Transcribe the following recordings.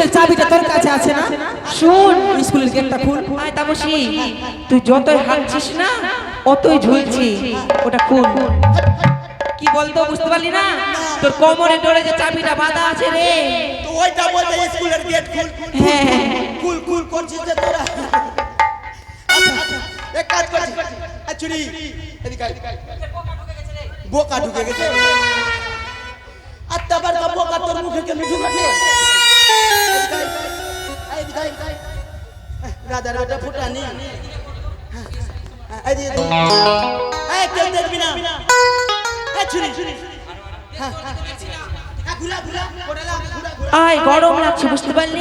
স্কুলের চাবিটা তোর কাছে আছে না? শোন স্কুলের গেটটা খুল। আয় তামসি তুই যতই হাঁটছিস না অতই ঝুলছি। ওটা কোন কি বলতো বুঝতে পারলি না? তোর কোমরে ডোরে যে চাবিটা বাঁধা আছে রে। তো ওইটা বলতে স্কুলের গেট খুল। হ্যাঁ। কুল কুল করছিস যে তোরা। আচ্ছা আচ্ছা এক কাজ করছি। চুরি। এদিকে। বোকা ঢুকে গেছে। আত্মা বার বোকা তোর মুখে কেন ঢুকাছে গাদার বেটা ফুটানি কেউ দেখবি না আয় গরম লাগছে বুঝতে পারলি?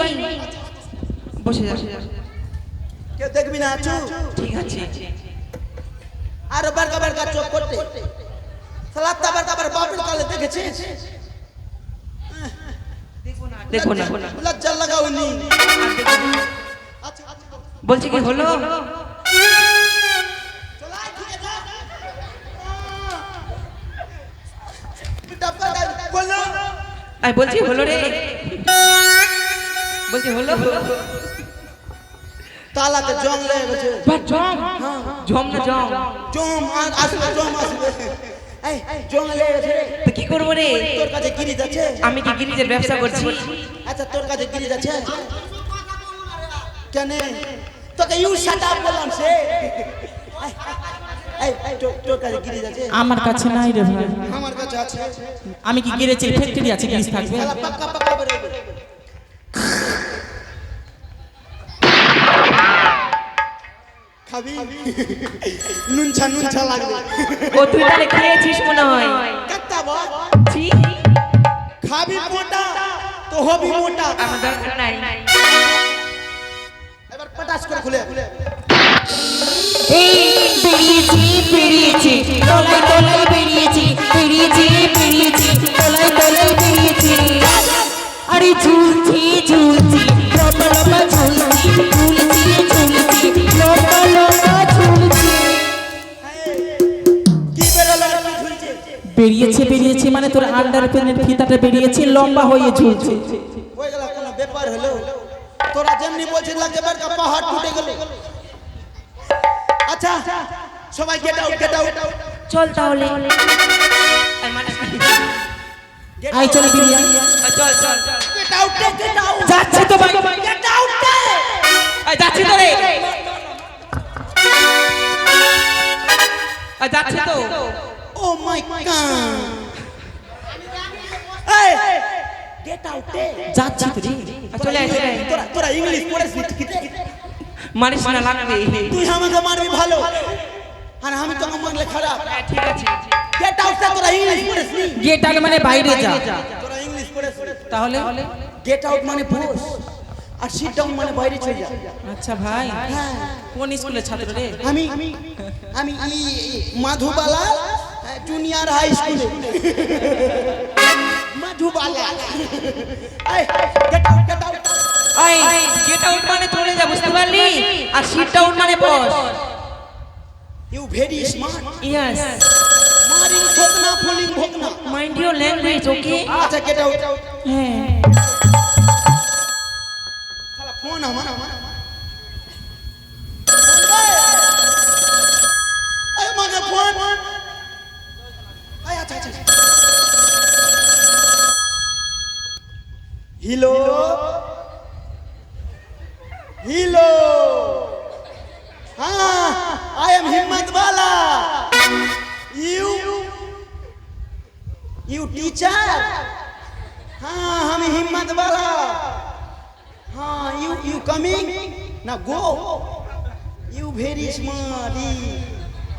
বসে যা। কেউ দেখবি না আছো ঠিক আছে। আর বারকাবার চোখ করতে। সালাদ তাবার তাবার বাপের কালে দেখেছিস? দেখো না। বলছি কি হলো? আই বলছি হলো রে। বলছি হলো। তালাতে জম লেগেছে। জম হ্যাঁ, হ্যাঁ। জম না জম জম আসবে জম আসবে। তো কি করব রে? তোর কাছে গিরিজ আছে? আমি কি গিরিজের ব্যবসা করছি? আচ্ছা তোর কাছে গিরিজ আছে? কেন? তোকে ইউ শাট আপ বললাম সে। আমার কাছে নাই রে ভাই। আমার কাছে আছে। আমি কি গিরেছি ফ্যাক্টরি আছে গিরিজ থাকবে? শালা পাক্কা পাক্কা খাবি? নুনছা নুনছা লাগবে। ও তুই তাহলে খেয়েছিস মনে হয়? কাটতা বল। খাবি মোটা তো হবি মোটা। আমার দরকার নাই। এবার পটাশ করে খুলে খুলে এই বেরিয়েছি বেরিয়েছি। তলায় তলায় বেরিয়েছি বেরিয়েছি বেরিয়েছি। তলায় তলায় বেরিয়েছি। আরে ঝুলছি ঝুলছি। লম্বা লম্বা ঝুলছি ঝুলছি। বেরিয়েছে বেরিয়েছে মানে তোর আন্ডার প্যান্টের ফিতাটা বেরিয়েছে লম্বা হয়ে ঝুলছে। হয়ে গেল কোনো ব্যাপার হলো। তোরা যেমনি বলছিস বারকা পাহাড় টুটে গেল। আচ্ছা সবাই গেট আউট গেট আউট চল তাহলে। আই চল বিরিয়া চল চল চল। গেট আউট গেট আউট মারিস না লাগবে। তুই আমাকে মারবি ভালো। আর আমি তোকে মারলে খারাপ। হ্যাঁ, ঠিক আছে। গেট আউট তোরা ইংলিশ পড়েছিস? গেট আউট মানে বাইরে যা। তোরা ইংলিশ পড়েছিস। তাহলে? গেট আউট মানে বস। আর সিট ডাউন মানে বাইরে চলে যা। আচ্ছা ভাই হ্যাঁ। কোন স্কুলের ছাত্র রে? আমি আমি আমি মাধুবালা জুনিয়র হাই স্কুলে মাধুবালা। এই গেট আউট গেট আয় গেট আউট মানে চলে যা বুঝতে পারলি? আর সিট ডাউন মানে বস। ইউ ভেরি স্মার্ট ইয়েস মারিং ভোগনা ফুলিং ভোগনা। মাইন্ড ইওর ল্যাঙ্গুয়েজ ওকে আচ্ছা গেট আউট হ্যাঁ। শালা ফোন আমার। আমার আরে মাগে हीलो। हाँ आई एम हिम्मत वाला। यू यू टीचर हाँ हम हिम्मत वाला। हाँ यू यू कमिंग ना गो यू वेरी स्मार्टी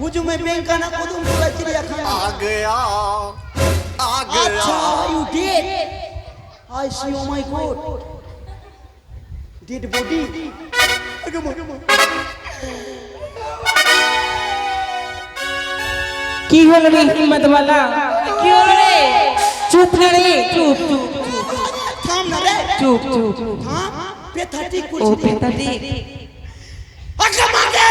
मुझे मैं बैंक का ना कुदूम बोला चिड़ियाखाना। आ गया आ अच्छा, गया। अच्छा you dead I see oh my God dead body. Dead body আগে মনে কি হলো রে হিম্মতওয়ালা কি হলো রে চুপ না রে চুপ চুপ থাম না রে চুপ চুপ থাম পেথাটি কুছ ও পেথাটি আগে মাগে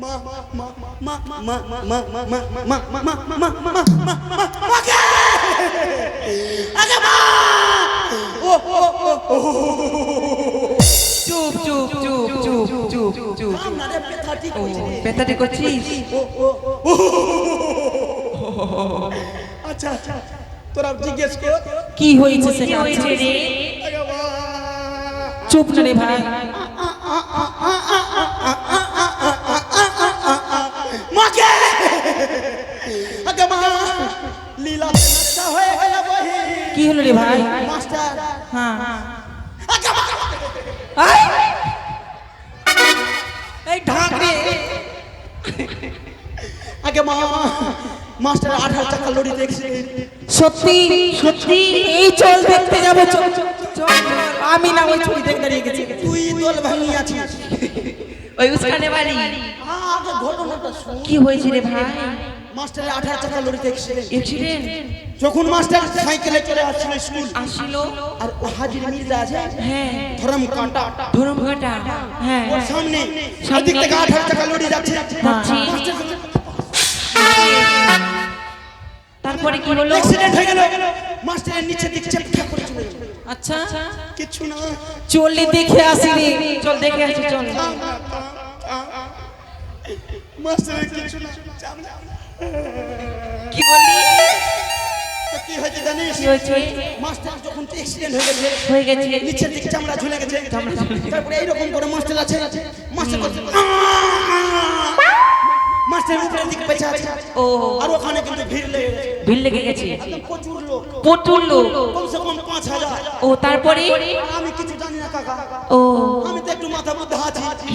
মা মা মা মা মা মা মা মা মা মা মা মা মা মা মা মা আগে মা চুপ চুপ চুপ চুপ চুপ চুপ। ব্যথাটি করছিস। আচ্ছা আচ্ছা তোরা জিজ্ঞেস কর কি হয়েছে সেটা হয়েছে রে। চুপ না রে ভাই মাকে আগে মা লীলা কি হলো রে ভাই? মাস্টার। হ্যাঁ। এই ঢাক রে। আগে মা মাস্টার আঠার চাকা লড়ি দেখছে। সত্যি সত্যি এই চল দেখতে যাব চল আমি না ওই ছবি দেখতে দাঁড়িয়ে গেছি। তুই দোল ভাঙি আছিস। ওই উস্কানে বাড়ি। আগে ঘটনাটা কি হয়েছে রে ভাই? মাস্টারের আঠার চাকা লড়ি দেখছে। অ্যাক্সিডেন্ট যখন মাস্টার সাইকেলে চলে আসছিল স্কুল আসছিল আর ও হাজির মির্জা আছে হ্যাঁ ধরম কাঁটা। ধরম ঘাটা হ্যাঁ ওর সামনে সামনে। এদিক থেকে আঠার চাকা লড়ি যাচ্ছে। যাচ্ছি। তারপরে কি হলো? অ্যাক্সিডেন্ট হয়ে গেল। মাস্টারের নিচে দিক চেপটা করে চলে গেল। আচ্ছা। কিছু না। চললে দেখে আসি রে। চল দেখে আসি চল। মাস্টারের কিছু না। কি বললি? কি হয়েছে মাস্টার যখন অ্যাক্সিডেন্ট হয়ে গেছে হয়ে গেছে। নিচের দিকে চামড়া ঝুলে গেছে। তারপরে এইরকম করে মাস্টার আছে। মাস্টার করছে মাস্টার উপরের দিকে বেঁচে আছে। ও। আর ওখানে কিন্তু ভিড় লেগে গেছে। ভিড় লেগে গেছে। প্রচুর লোক। প্রচুর লোক। কমসে কম পাঁচ হাজার। ও তারপরে? আমি কিছু ও। আমি তো একটু মাথা মধ্যে আছি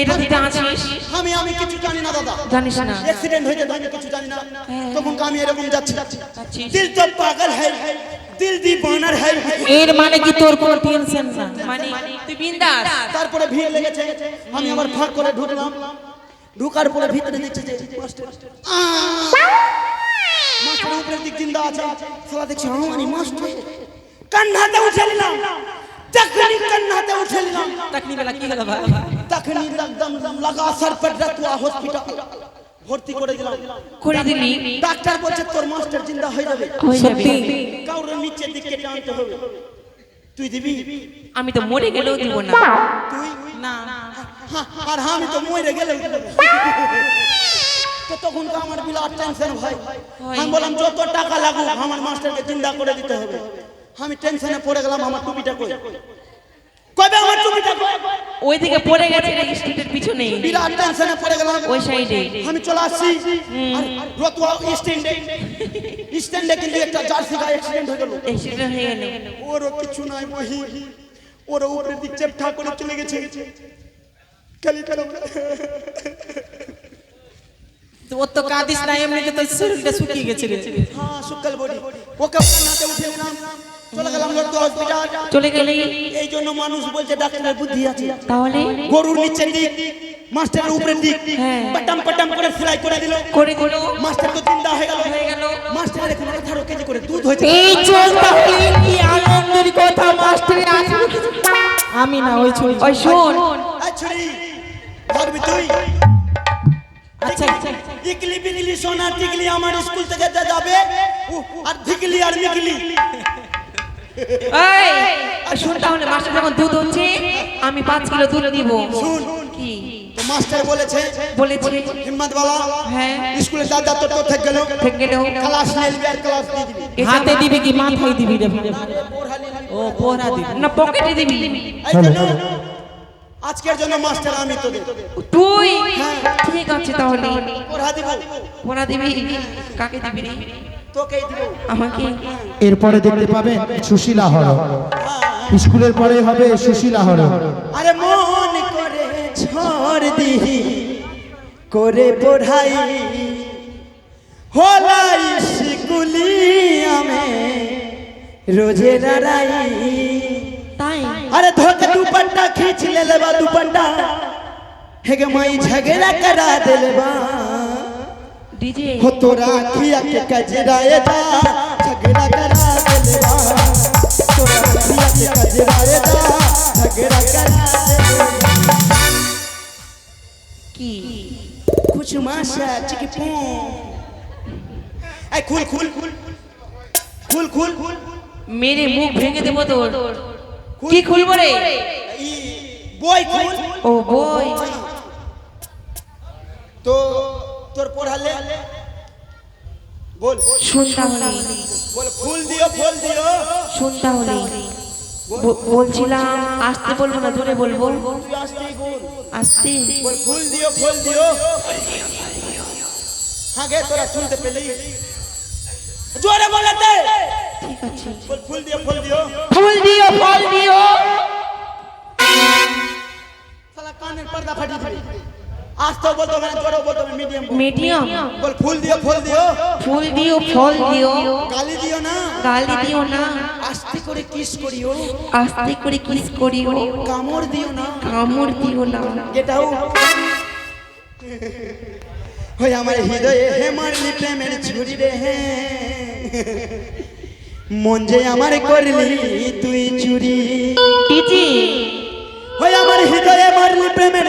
এটা দিতে আছিস আমি আমি কিছু জানি না দাদা। জানিস না। অ্যাক্সিডেন্ট হয়েছে তো আমি কিছু জানি না। তখন আমি এরকম যাচ্ছি। যাচ্ছিস। দিল তো পাগল দিল বানার এর মানে কি তোর কোনো টেনশন না? মানে তুই বিন্দাস। তারপরে ভিড় লেগেছে। আমি আবার ফাঁক করে ঢুকলাম। ঢুকার পরে ভিতরে দেখছি যে মাস্টার উপরের দিক জিন্দা আছে। সালা দেখছি আমারই মাস্টার। কান্নাতে উঠে নিলাম। তখনই কান্নাতে উঠে নিলাম। তখনি বেলা কি হলো ভাই? তখনই একদম লাগা সর পর রাতুয়া হসপিটাল ভর্তি করে দিলাম। করে দিলি? ডাক্তার বলছে তোর মাস্টার জিন্দা হয়ে যাবে। হয়ে যাবে। সত্যি? কাউরে নিচের দিকে টানতে হবে। তুই দিবি? আমি তো মরে গেলেও দিব না। তুই? না। হ্যাঁ, আর আমি তো মরে গেলে তো তখন তো আমার বিরাট টেনশন ভাই আমি বললাম যত টাকা লাগুক আমার মাস্টারকে চিন্তা করে দিতে হবে। আমি টেনশনে পড়ে গেলাম আমার টুপিটা কই? কবে আমার টুপিটা কই? ওই দিকে পড়ে গেছে স্ট্রিটের পিছনে। বিরাট টেনশনে পড়ে গেলাম। ওই সাইডে আমি চলে আসছি। আর রতুয়া স্ট্যান্ডে স্ট্যান্ডে কিন্তু একটা জার্সি গায়ে অ্যাক্সিডেন্ট হয়ে গেল। অ্যাক্সিডেন্ট হয়ে গেল। ওরও কিছু নাই বহি। ওর উপরে দিক চেপটা করে চলে গেছে। খালি খালি তো ও তো কাঁদিস না এমনিতে তোর শরীরটা শুকিয়ে গেছে হ্যাঁ শুক্কাল বডি। ওকে কান্নাতে উঠে নিলাম। চলে গেলাম লোক হসপিটাল চলে গেলে এই জন্য মানুষ বলছে ডাক্তারের বুদ্ধি আছে। তাহলে? গরুর নিচের দিক মাস্টারের উপরের দিক হ্যাঁ। পাটাম পাটাম করে সেলাই করে দিল। করে দিল। মাস্টার তো চিন্তা হয়ে গেল। হয়ে গেল। মাস্টারের এখন আঠারো কেজি করে দুধ হয়েছে। এই চল তাহলে কি আনন্দের কথা মাস্টারে আসবে আমি না ওই ছবি ওই শোন। এই ছুরি ধরবি তুই? আচ্ছা আচ্ছা। টিকলি বিকলি সোনা টিকলি আমার স্কুল থেকে যা যাবে আর ধিকলি আর মিকলি। এই শুন তাহলে মাস্টার যখন দুধ হচ্ছে আমি পাঁচ কিলো দুধ দিব শুন কি? তো মাস্টার বলেছে বলেছি। হিম্মত বালা হ্যাঁ। স্কুলে দাদা তো তো থেকে গেল থেকে গেলেও ক্লাস নিয়ে আর ক্লাস দিয়ে দিবি। হাতে দিবি কি মাথায় দিবি? রে? ও পোহরা দিবি। না পকেটে দিবি। এই জন্য আজকের জন্য মাস্টার আমি তোদের। তুই? ঠিক আছে তাহলে। পড়া দিব। পড়া দিবি। কাকে দিবি রে? তোকেই দিব। আমাকে? এরপরে দেখতে পাবেন সুশীলা হর স্কুলের পরে হবে সুশীলা হর আরে মন করে ঝড় দিহি করে পড়াই হলাই স্কুলি আমি রোজে লড়াই তাই अरे धोके दुपट्टा खींच ले लेबा दुपट्टा हेगे माई झगड़ा करा देलबा ডিজে हो तोरा खिया के कजराए Masha, chicky pong. Hey, cool, cool, cool, cool, cool, cool. মেরে মুখ ভেঙে দেবো তোর কি খুলবো রে বই খুল ও বই তো তোর পড়ালে শুন তাহলে বল ফুল দিও ফুল দিও শুন তাহলে বলছিলাম আসতে বলব না দূরে বলব। আসতে ফুল দিও ফুল দিও হ্যাঁ গে তোরা শুনতে পেলি। জোরে বলাতে ঠিক আছে। বল ফুল দিও ফুল দিও। ফুল দিও ফল দিও। শালা কানের পর্দা ফাটি ফাটি আসতে বলতো মানে জোরে বলতো মিডিয়াম মিডিয়াম বল। ফুল দিও ফুল দিও। ফুল দিও ফল দিও। গালি দিও না। গালি দিও না। আস্তে করে কিস করিও। আস্তে করে কিস করিও। কামড় দিও না। কামড় দিও না। এটাও হই আমার হৃদয়ে হে মারলি প্রেমের ছুরি রে হে। মন যে আমার করলি তুই চুরি। হই আমার হৃদয়ে মারলি প্রেমের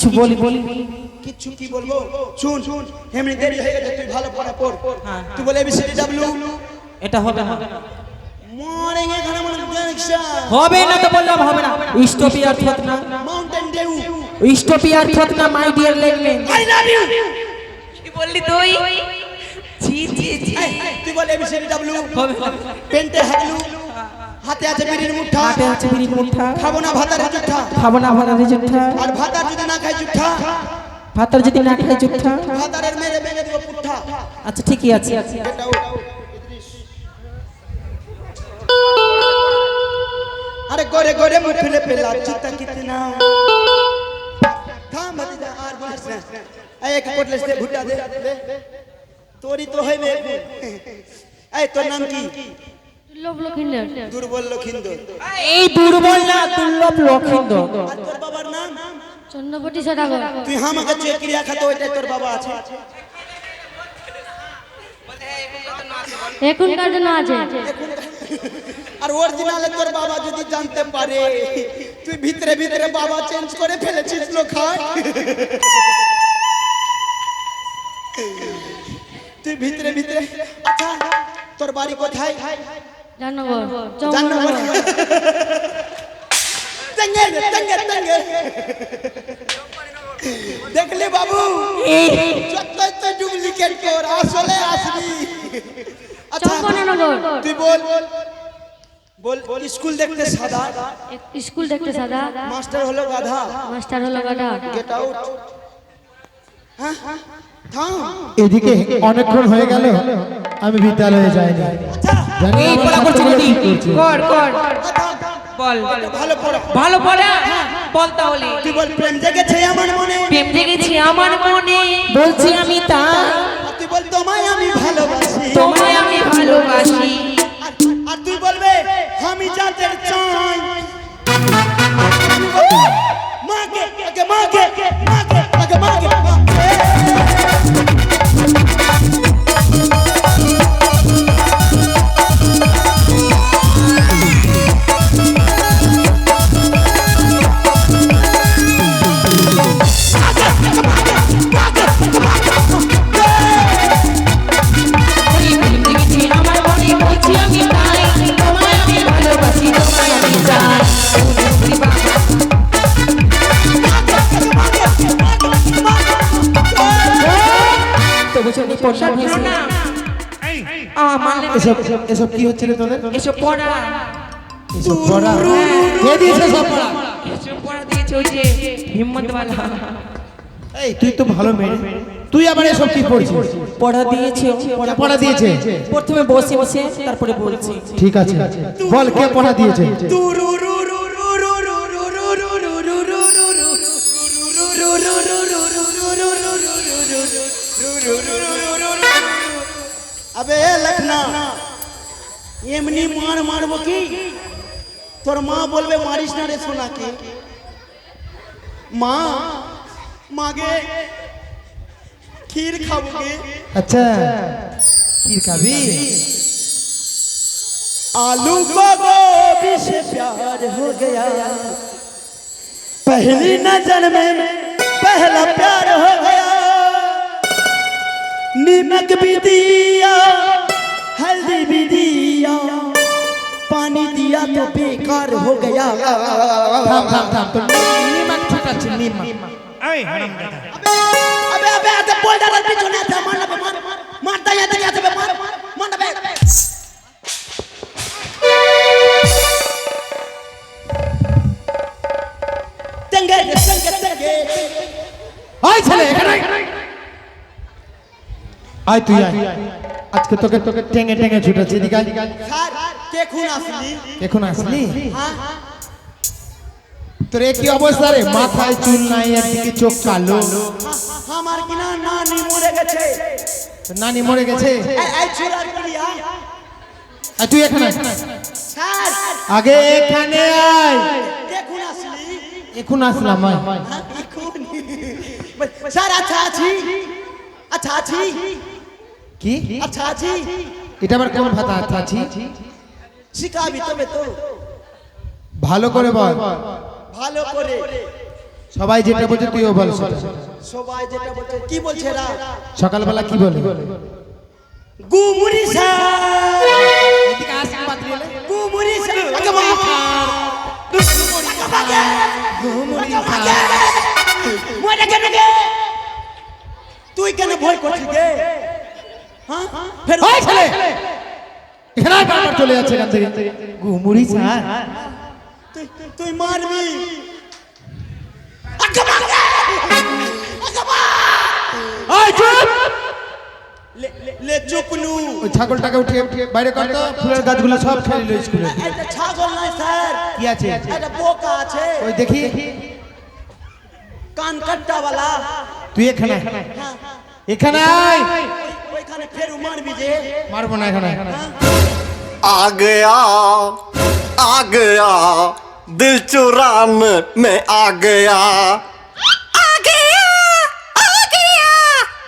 কিছু বলি? বলি? কিচ্ছু কি বলব? শুন শুন এমনি দেরি হয়ে গেছে তুই ভালো পড়া পড়। তুই বলে এবিসিডি ডাব্লিউ এটা হবে না। মনে জাংশন হবে না তো বললাম হবে না। স্টপি আর মাউন্টেন ডিউ স্টপি আর থতনা মাই ডিয়ার লেগলেন আই লাভ ইউ কি বললি তুই? জি জি জি তুই বলে এবিসিডি ডাব্লিউ হবে হবে পেন্টে হাগলু হাতে আছে বিড়ির মুঠা। হাটে আছে বিড়ির মুঠা। খাব না ভাতারে জুঠা। খাব না ভাতারে জুঠা। আর ভাতার যদি না খাই জুঠা। ভাতার যদি না খাই জুঠা। ভাতারের মেরে ভেঙে দিব পুঠা। আচ্ছা ঠিকই আছে। আরে গোরে গোরে মুখ ফেলে পেলা চিত্তা কিতনা থাম মদিনা আর বলিস না। এক কোটলেস দে ভুট্টা দে। তোরই তো হইবে। এই তোর নাম কি? দুর্বল লক্ষিন্দর। এই দুর্বল না দুর্লভ লক্ষিন্দর। তোর বাবার নাম? চন্দ্রপতি সদাগর। তুই আমাকে চেকরিয়া খাতো ওইটাই তোর বাবা আছে। এখনকার জন্য আছে। আর অরিজিনালে তোর বাবা যদি জানতে পারে তুই ভিতরে ভিতরে বাবা চেঞ্জ করে ফেলেছিস লো খায় তুই ভিতরে ভিতরে আচ্ছা তোর বাড়ি কোথায়? তঙ্গে তঙ্গে তঙ্গে বাবু যতই তো ডুপ্লিকেট কর আসলে আসবি। আচ্ছা তুই বল। বল বল স্কুল দেখতে সাদা? স্কুল দেখতে সাদা। মাস্টার হলো গাধা? মাস্টার হলো গাধা। গেট আউট হ্যাঁ থাম। এদিকে অনেকক্ষণ হয়ে গেল আমি বিদ্যালয়ে যাইনি। জানি এই পড়া করছে। কর কর। বল। ভালো পড়া ভালো পড়া বল তাহলে। তুই বল প্রেম জেগেছে আমার মনে। প্রেম জেগেছে আমার মনে। বলছি আমি তা। তুই বল তোমায় আমি ভালোবাসি। তোমায় আমি ভালোবাসি। আর- তুই বলবে আমি যাদের চাই। মাকে আগে মাকে মাকে আগে মাকে মাকে। এসব এসব কি হচ্ছে রে তোদের? এসব পড়া। এসব পড়া? কে দিয়েছে সব পড়া? এসব পড়া দিয়েছে ওই যে হিম্মতওয়ালা। এই তুই তো ভালো মেয়ে। তুই আবার এসব কি পড়ছিস? পড়া দিয়েছে পড়া দিয়েছে? প্রথমে বসে বসে তারপরে বলছি। ঠিক আছে। বল কে পড়া দিয়েছে? अबे लखना এমনি মার মারবো কি তোর মা বলবে মারিস না রে সোনাকে মা মাগে ক্ষীর খাবো গে আচ্ছা কি খাবি आलू को गोभी से प्यार हो गया पहली नजर में पहला प्यार हो गया नीमक भी दिया हल्दी भी दिया पानी दिया तो बेकार हो गया থাম থাম থাম তোর নিমাক ছুটাচ্ছে নিমাক अबे अबे अबे अबे बोल डाल पीछे ना আয় তুই আয়। আজকে তোকে তোকে টেঙে টেঙে ছুটাচ্ছি এদিকে। স্যার কে খুন আসলি? এখন আসলি? হ্যাঁ। তোর কি অবস্থা রে? মাথায় চুল নাই একদিকে চোখ কালো। আমার কিনা নানি মরে গেছে? নানি মরে গেছে? এই করিয়া আর তুই এখানে স্যার। আগে এখানে আয়। কে আসলি? এখন আসলাম হ্যাঁ, কি খুন। স্যার আচ্ছা আছি। আচ্ছা আছি। কি? আচ্ছা আছি এটা আবার কেমন ভাতা? আছি শিখাবি তবে তো। ভালো করে বল। ভালো করে। সবাই যেটা বলছে তুইও বল। সবাই যেটা বলছে কি বলছে এরা? সকালবেলা কি বলে? গুমুরি স্যার এদিকে আস পাত্রী গুমুরি স্যার গুমুরি মরে কেন তুই কেন ভয় করছিস ফের ওই ছেলে! এখানে বারবার চলে যাচ্ছে এখান থেকে। স্যার। তুই তুই মারবি? ছাগলটাকে উঠিয়ে বাইরে কর তো। ফুলের গাছগুলো সব খেয়ে নিল স্কুলে। এটা ছাগল নয় স্যার। কি আছে? এটা বোকা আছে। ওই দেখি। কান কাট্টা वाला তুই এখানে। হ্যাঁ। এখানে আয় ওইখানে ফের মারবি যে মারবো না এখানে आ गया आ गया दिल चुराने में आ गया आ गया आ गया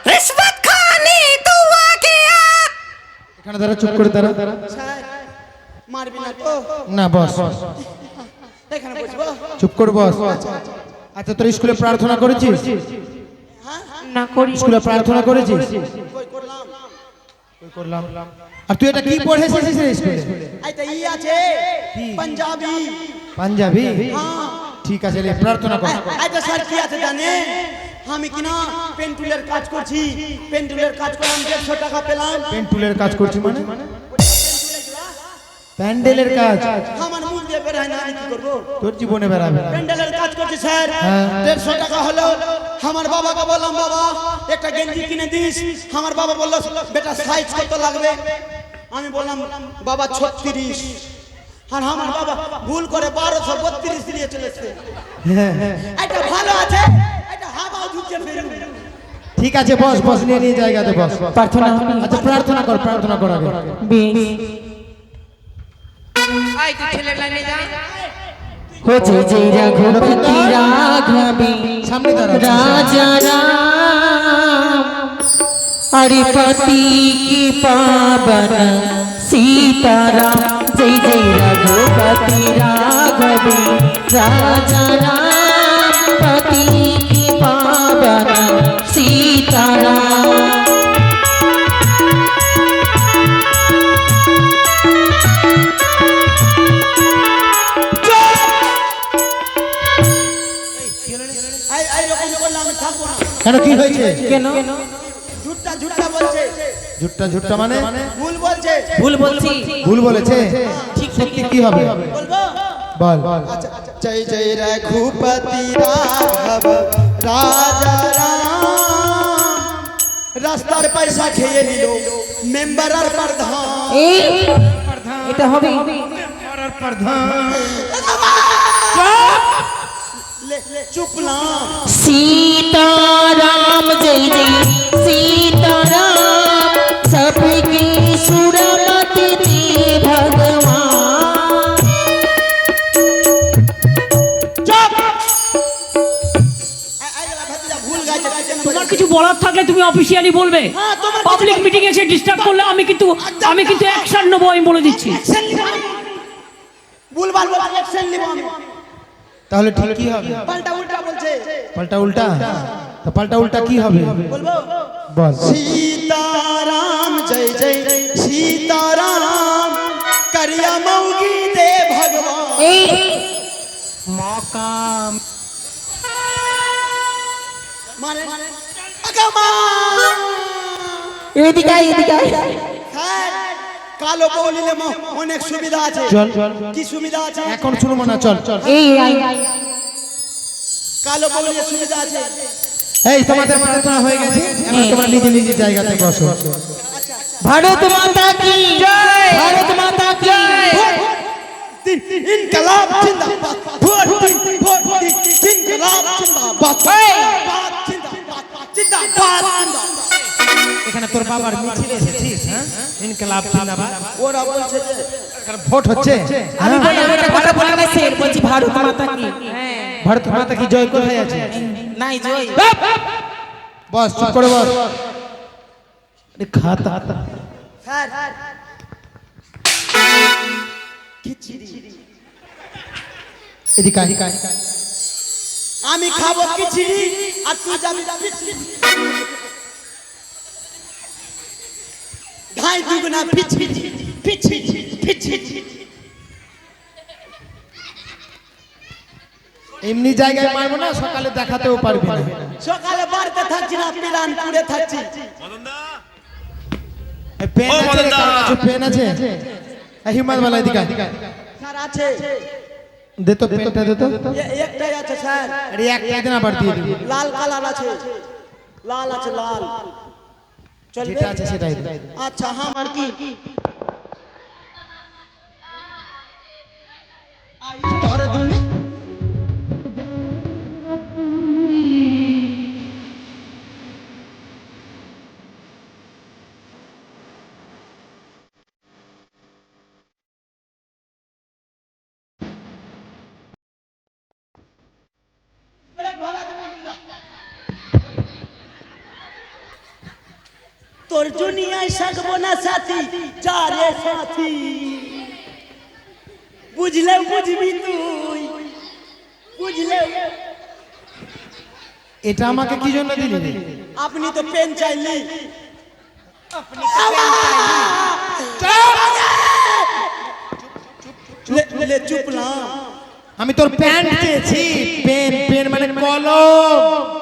रिश्वत खाने तू आ गया এখানে দাঁড়া চুপ করে দাঁড়া স্যার মারবি না তো না বস এখানে বসবো চুপ করে বস আচ্ছা তোর স্কুলে প্রার্থনা করেছিস না করি স্কুলে প্রার্থনা করেছিস? কই করলাম? করলাম? আর তুই এটা কি পড়েছিস স্কুলে? এইটা ই আছে পাঞ্জাবি। পাঞ্জাবি? ঠিক আছে লে প্রার্থনা কর। এইটা স্যার কি আছে জানে? আমি কিনা পেন্টুলের কাজ করছি। পেন্টুলের কাজ করলাম দেড়শো টাকা পেলাম। পেন্টুলের কাজ করছি মানে? প্যান্ডেলের কাজ। আমার মুখ দিয়ে বের হয় না আমি কি করব? তোর জীবনে বেড়াবে। না। প্যান্ডেলের কাজ করছি স্যার। হ্যাঁ। দেড়শো টাকা হলো। আমার বাবাকে বললাম বাবা একটা গেঞ্জি কিনে দিস। আমার বাবা বলল বেটা সাইজ কত লাগবে? আমি বললাম বাবা ছত্রিশ। আর আমার বাবা ভুল করে বারোশো বত্রিশ দিয়ে চলেছে হ্যাঁ, হ্যাঁ। এটা ভালো আছে। এটা হাওয়া ঢুকে ফেরু ঠিক আছে বস বস নিয়ে নিয়ে জায়গাতে বস। প্রার্থনা আচ্ছা প্রার্থনা কর প্রার্থনা কর আগে। বেশ আয় তুই ছেলের লাইনে যা হচ্ছে যে রঘুপতি রাঘবে সামনে দাঁড়া রাজা রাম हरि पति की पावन सीताराम जय जय रघुपति राघवे राजा राम पति কেন কি হয়েছে? কেন? ঝুটটা ঝুটটা বলছে। ঝুটটা ঝুটটা মানে? ভুল বলছে। ভুল বলছি। ভুল বলেছে? ঠিক সত্যি কি হবে? বল। জয় জয় রঘুপতি রাঘব রাজা রাম। রাস্তার পয়সা খেয়ে নিল মেম্বার আর প্রধান। এটা হবে। ले- ले, चुप ना सीताराम जय जय सीताराम কিছু বলার থাকলে তুমি অফিসিয়ালি বলবে। পাবলিক মিটিং এসে ডিস্টার্ব করলে আমি কিন্তু আমি কিন্তু অ্যাকশন নেব আমি বলে দিচ্ছি। ভুলবার অ্যাকশন নেব তাহলে ঠিক কি হবে পাল্টা উল্টা বলছে পাল্টা উল্টা তো পাল্টা উল্টা কি হবে বলবো বল সীতারাম জয় জয় সীতারাম করিয়া মৌগি দে ভগবান মকাম মানে এদিকে এদিকে হ্যাঁ কালো বউ নিলে অনেক সুবিধা আছে। কি সুবিধা আছে? এখন শুনব না চল। এই কালো বউ সুবিধা আছে। এই তোমাদের প্রার্থনা হয়ে গেছে। এখন হ্যাঁ। তোমরা নিজে নিজে জায়গাতে বসো। ভারত মাতা কি জয়। ভারত মাতা কি ইনকলাব জিন্দাবাদ। ভোট দিন ভোট দিন। জিন্দাবাদ জিন্দাবাদ জিন্দাবাদ। এখানে তোর বাবার মিছিল এসেছিস হ্যাঁ? ইনকলাব জিন্দাবাদ। ওরা বলছে যে এখানে ভোট হচ্ছে। আমি হ্যাঁ? বলি ওটা কথা বলে না স্যার বলছি ভারত মাতা কি? ভারত মাতা কি? জয় কোথায় আছে? নাই জয়। বস চুপ করে বস। আরে খাতা স্যার। খিচড়ি। এদিকে এদিকে আমি খাব খিচড়ি আর তুই যাবি খিচড়ি। ঢাই দুগুনা পিছিয়ে পিছিয়ে পিছিয়ে এমনি জায়গায় মারবো না সকালে দেখাতেও পারবি না। সকালে বাড়িতে থাকছি না পিলান পুড়ে থাকছি পেন আছে পেন আছে? এদিকে আয়। স্যার আছে। দে তো পেনটা দে তো। একটাই আছে স্যার। আরে এক এক না বাড়তি দিবি। লাল কালার আছে। লাল আছে লাল। চলবে যেটা আছে সেটাই দে আচ্ছা হ্যাঁ আমার কি তোর দুনিয়ায় থাকব না সাথী যা রে সাথী। বুঝলে বুঝবি তুই বুঝলে। এটা আমাকে কি জন্য দিলি? আপনি তো পেন চাইলি। লে চুপ না। আমি তোর প্যান্ট চেয়েছি পেন পেন মানে কলম।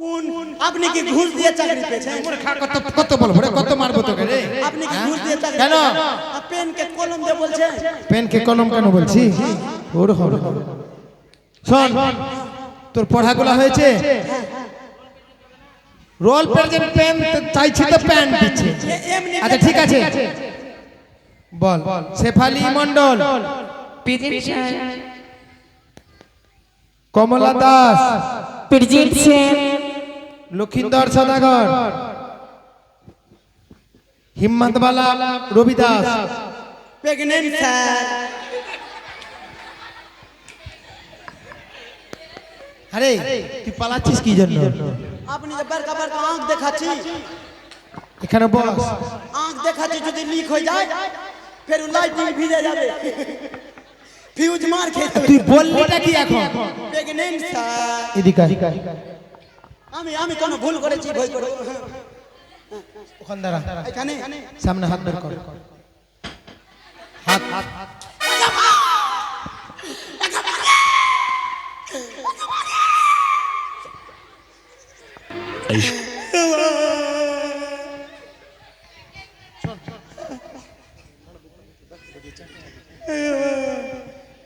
কোন? আপনি কি ঘুষ দিয়ে চাকরি পেয়েছেন? কত কত বলব রে কত মারবো তোকে রে? আপনি কি ঘুষ দিয়ে চাকরি কেন? পেয়েছেন? আর কলম দিয়ে বলছেন পেনকে কলম কেন বলছি? ওর হবে শোন তোর পড়াগুলো হয়েছে? রোল প্রেজেন্ট পেন চাইছি তো প্যান্ট দিচ্ছে। আচ্ছা ঠিক আছে। বল শেফালি মন্ডল কমলা দাস। প্রজিত সেন। লক্ষিন্দর সদাগর হিম্মতবালা রবি দাস প্রেগনেন্ট স্যার আরে তুই পালাচ্ছিস কি জন্য? আপনি যে বারকা বারকা আঁখ দেখাচ্ছি। এখানে বস। আঁখ দেখাচ্ছি যদি লিক হয়ে যায় ফের লাইটিং ভিজে যাবে। ফিউজ মার খেয়ে। তুই বললিটা কি এখন? প্রেগনেন্ট স্যার এদিকে। আমি আমি কোনো ভুল করেছি ভয় করে। ওখান দাঁড়া। এখানে। সামনে হাত বের কর। হাত। হাত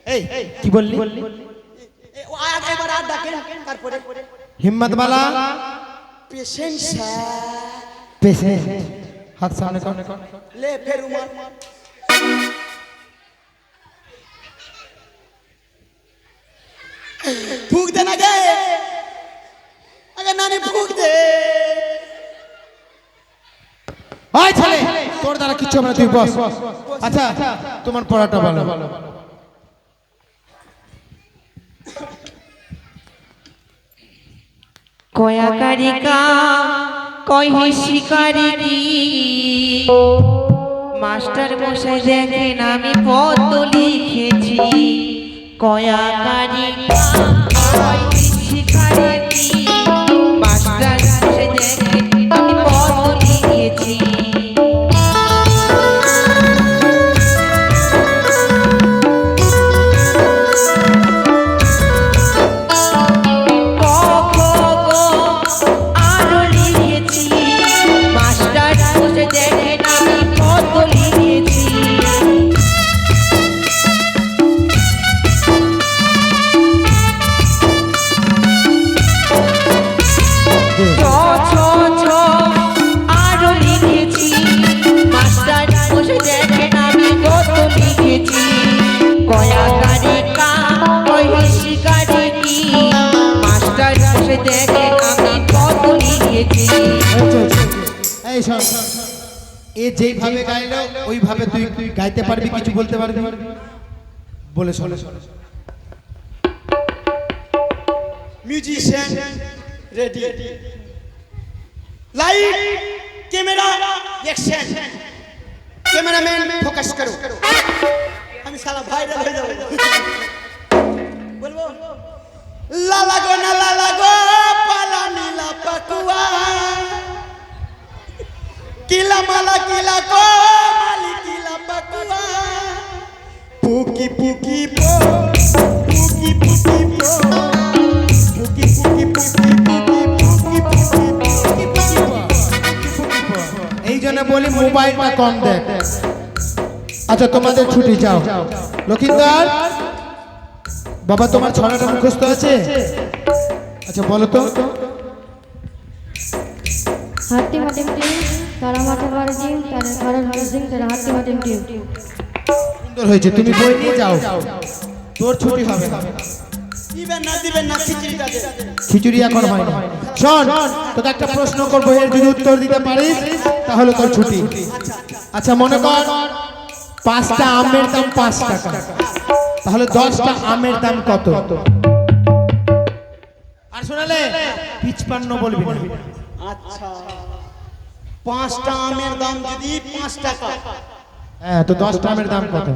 এই কি বললি? আ- এবার আর ডাকেন তারপরে। হিম্মত বালা পেশেন্ট স্যার পেশেন্ট হাত সামনে কর লে ফের উমার फूक देना गए अगर नानी फूक दे ওই ছেলে তোর দ্বারা কিচ্ছু হবে না তুই বস আচ্ছা তোমার পড়াটা ভালো কয়াকারিকা কহে শিকারি মাস্টার মশাই দেখেন আমি পদ্ম লিখেছি। কয়াকারিকা কহে শিকারি এই শোন এ যেইভাবে গাইলো, ওইভাবে তুই গাইতে পারবি, কিছু বলতে পারবি? বলে শোনে। Musician ready light camera action cameraman focus করো। আমি সারা ভাইরাল হয়ে যাব। বলব? লা লাগো না লা লাগো পালা নীলা পাকুয়া কিলা মালা কিলা কো, মালি কিলা পাকুয়া। পুকি পুকি পো, পুকি পুকি পো। পুকি পুকি পুকি পুকি পুকি পুকি পুকি পো এই জন্য বলি মোবাইলটা কম দেখ। আচ্ছা তোমাদের ছুটি যাও। লক্ষিন্দর, বাবা তোমার ছড়াটা মুখস্থ আছে? আচ্ছা বলো তো। হাতি টিম তারা মাঠে মারে টিম তারা কারণ সিং তারা হাতি মাটিম টিম সুন্দর হয়েছে তুমি বই নিয়ে যাও। তোর ছুটি হবে না। দিবেন না দিবেন না খিচুড়িটা খিচুড়ি এখন হয় না শোন তোকে একটা প্রশ্ন করব এর যদি উত্তর দিতে পারিস তাহলে তোর ছুটি। আচ্ছা মনে কর পাঁচটা আমের দাম পাঁচ টাকা। তাহলে দশটা আমের দাম কত? আর শোনালে পিচপান্ন বলবি আচ্ছা। পাঁচটা আমের দাম যদি পাঁচ টাকা। হ্যাঁ তো দশটা আমের দাম কত?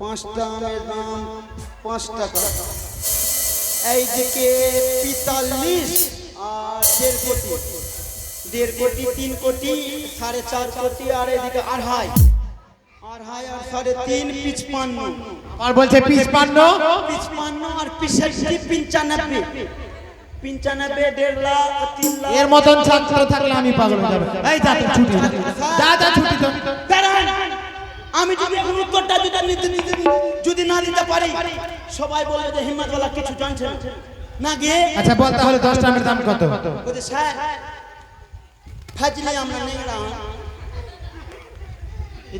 পাঁচটা আমের দাম পাঁচ টাকা। এইদিকে পিতাল্লিশ আর দেড় কোটি। দেড় কোটি তিন কোটি সাড়ে চার কোটি আর এদিকে আড়াই আড়াই আর সাড়ে তিন পিচপান্ন। আর বলছে পিচপান্ন? পিচপান্ন আর পিছাশি পঞ্চানব্বই। এর মতন ছাত্র থাকলে আমি পাগল হয়ে এই যা ছুটি। যা যা ছুটি তো। আমি যদি এখন উত্তরটা যদি নিতে নিতে যদি না দিতে পারি সবাই বলবে যে হিম্মতওয়ালা কিছু জানছে না। গিয়ে আচ্ছা বল তাহলে দশটা আমের দাম কত? বলছে স্যার ফাজলি আমরা নেংরা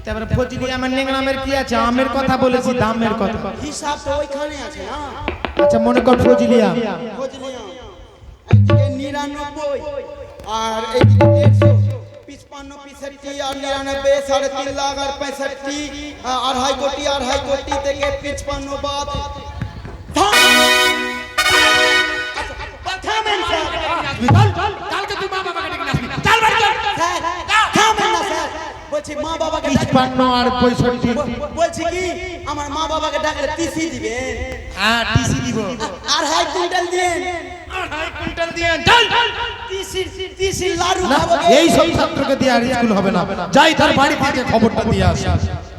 তারপরে ফজলি আমার নেংরামের কি আছে? আমের কথা বলেছি দামের কথা। হিসাব তো ওইখানে আছে হ্যাঁ। আচ্ছা মনে কর ফজলিয়া ফজলি একদিকে নিরানব্বই আর এইদিকে দেড়শো পিছপান্ন পিছাত্তি আর নিরানব্বই সাড়ে তিন লাখ আর পঁয়ষট্টি আ- আড়াই কোটি আড়াই কোটি থেকে পিছপান্ন বাদ আচ্ছা, থামেন স্যার। স্যার, থামেন না স্যার। বলছি মা বাবাকে আর পঁয়ষট্টি। বলছি কি আমার মা বাবাকে ডাকলে তিসি দিবে। হ্যাঁ টিসি দিব। আর হাই কুইন্টাল এই সব ছাত্রকে দিয়ে আর স্কুল হবে না। যাই তার বাড়ি থেকে খবরটা দিয়ে আসি।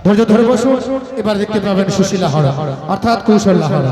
ধৈর্য ধরে বসুন। এবার দেখতে পাবেন সুশীলা হরা অর্থাৎ কৌশল্যা হরা